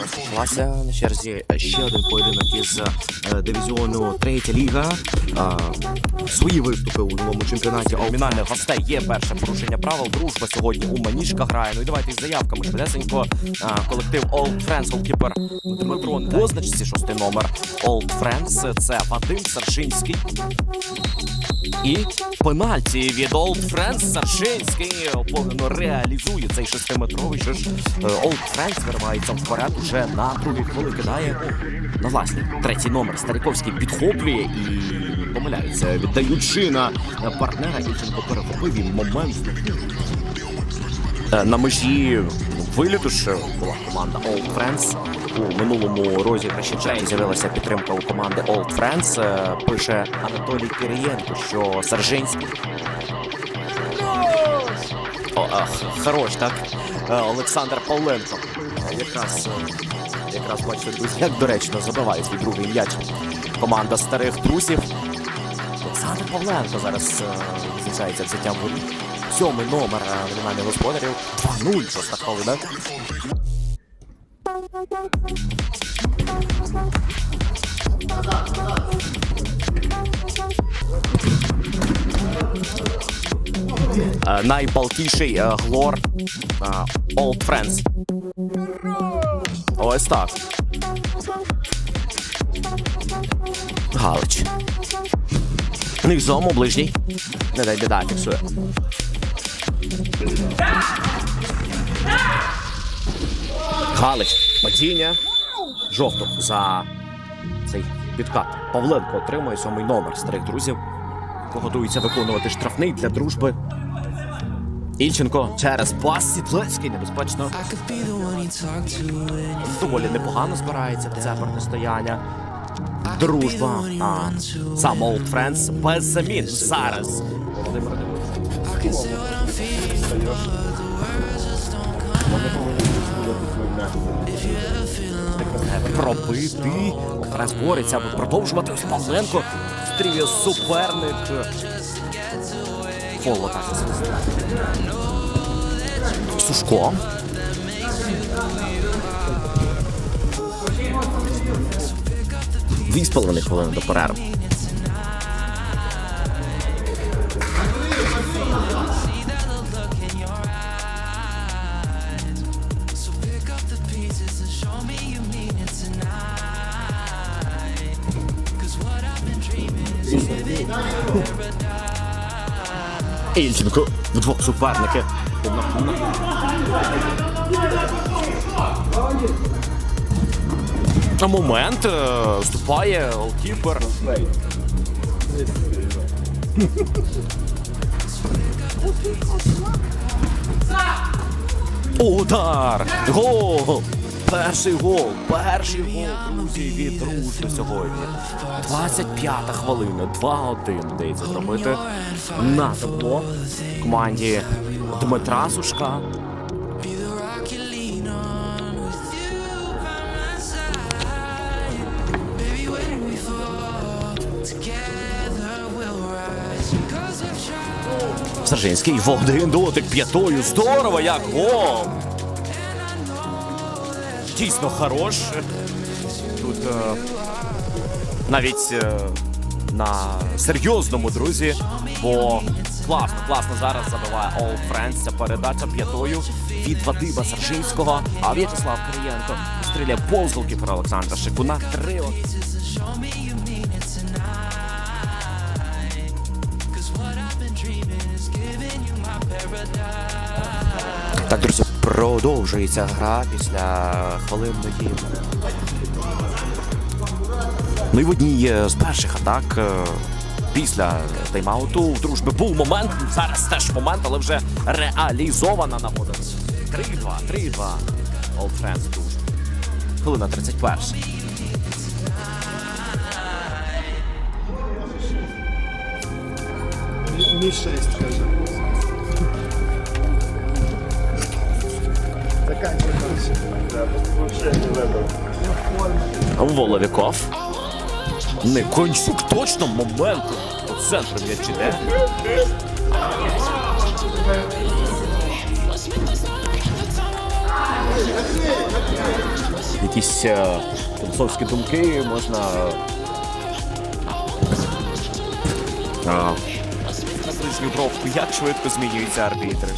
Розпочалася на черзі ще один поєдинок із е, дивізіону третя ліга. Е, Свої виступи у новому чемпіонаті номінальних гостей є перше порушення правил. Дружба сьогодні у Манішка грає. Ну і давайте із заявками швидесенько. Е, Колектив Old Friends, голкіпер Дмитро на позначці, шостий номер Old Friends. Це Вадим Саршинський. І пенальті від Old Friends Саршинський повнено реалізує цей шестиметровий. Що ж е, Old Friends виривається вперед уже на другій хвилі кидає на власний третій номер. Старіковський підхоплює і помиляється, віддаючи на партнера. Ільченко перехопив і момент Е, на межі виліту ж була команда Old Friends. У минулому розіграші часу з'явилася підтримка у команди Old Friends. Е, Пише Анатолій Кирієнко, що Сержинський. О, а, хорош, так? Е, Олександр Павленко. Е, Якраз, якраз бачите, друзі, як доречно забиває свій другий м'яч. Команда старих трусів. Олександр Павленко зараз відзначається взяттям воріт. Сьомий номер номінальних господарів. 2-0, шоста хвилина. Е, Найбалтіший е, глор е, Old Friends. Ось так. Галич. Низом у ближній. Не дай біда, фіксує. Галич. Падіння. Жовту за цей підкат. Павленко отримує сьомий номер старих друзів. Готується виконувати штрафний для дружби. Ільченко через пас Сідлецький небезпечно. Доволі непогано збирається це протистояння. Дружба. А, сам Old Friends без замін. Зараз. Володимир Пробити. Раз аби продовжувати. Ось Павленко. Стріє суперник. Фоло звісно. Сушко. Дві з половиною хвилини до перерви. Ільченко вдвох суперники. На момент е, вступає голкіпер. Удар! Гол! Перший гол! Перший гол, друзі, від дружби сьогодні. 25-та хвилина, 2-1 вдається зробити на табло команді Дмитра Сушка. Сержинський в один дотик п'ятою. Здорово, як гол! Дійсно хорош. Тут е, навіть е, на серйозному друзі, бо класно, класно зараз забиває All Friends. Ця передача п'ятою від Вадима Сержинського. А В'ячеслав Кирієнко стріляє повз голкіпера Олександра Шикуна. Три Так, друзі, продовжується гра після хвилинної. Ну і в одній е, з перших атак е, після тайм-ауту в дружби був момент. Зараз теж момент, але вже реалізована нагода. 3-2, 3-2. Old Friends дружба. Хвилина 31. Мі 6, каже. Воловіков. Не кончук точно момент. По центру м'яч іде. якісь е, філософські думки можна. е, як швидко змінюються арбітри.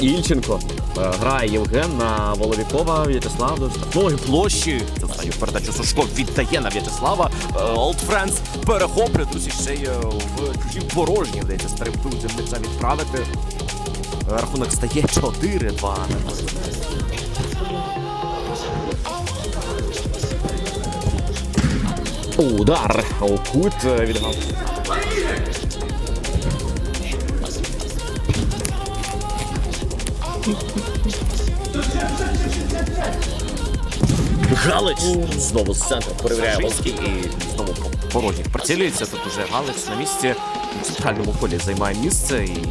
Ільченко е, грає Євген на Воловікова В'ячеслав до штрафної площі. Це останню передачу Сушко віддає на В'ячеслава. Е, Old Friends перехоплює, друзі, ще й е, в чужі порожні вдається друзям м'яча відправити. Е, Рахунок стає 4-2. Удар у кут е, Галич знову з центру перевіряє Волський і знову по порожніх прицілюється. Тут уже Галич на місці у центральному колі займає місце і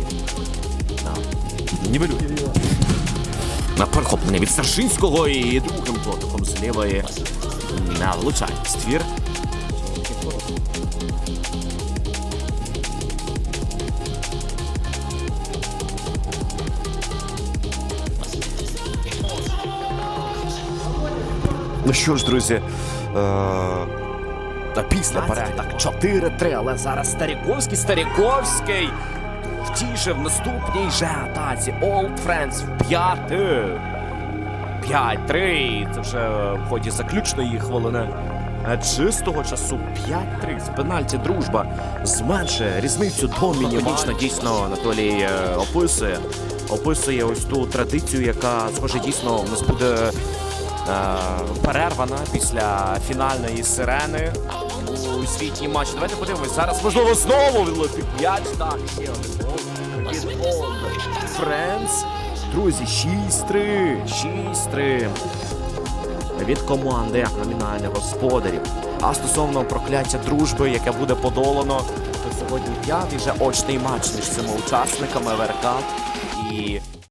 да, нівелює. На перехоплення від Старшинського і другим дотиком з лівої на влучання в. Ну що ж, друзі, е- та після перед так 4-3, але зараз Старіковський, Старіковський втішив в наступній же атаці. Old Friends в п'яти. 5-3. Це вже в ході заключної хвилини. Чистого часу 5-3. З пенальті дружба зменшує різницю до мінімально. Дійсно, Анатолій е, описує. Описує ось ту традицію, яка, схоже, дійсно в нас буде перервана після фінальної сирени у світній матчі. Давайте подивимось. Зараз можливо знову відлетить м'яч. Так, ще один від Друзі, 6-3. 6-3 від команди номінальних господарів. А стосовно прокляття дружби, яке буде подолано, то сьогодні п'ятий вже очний матч між цими учасниками ВРК і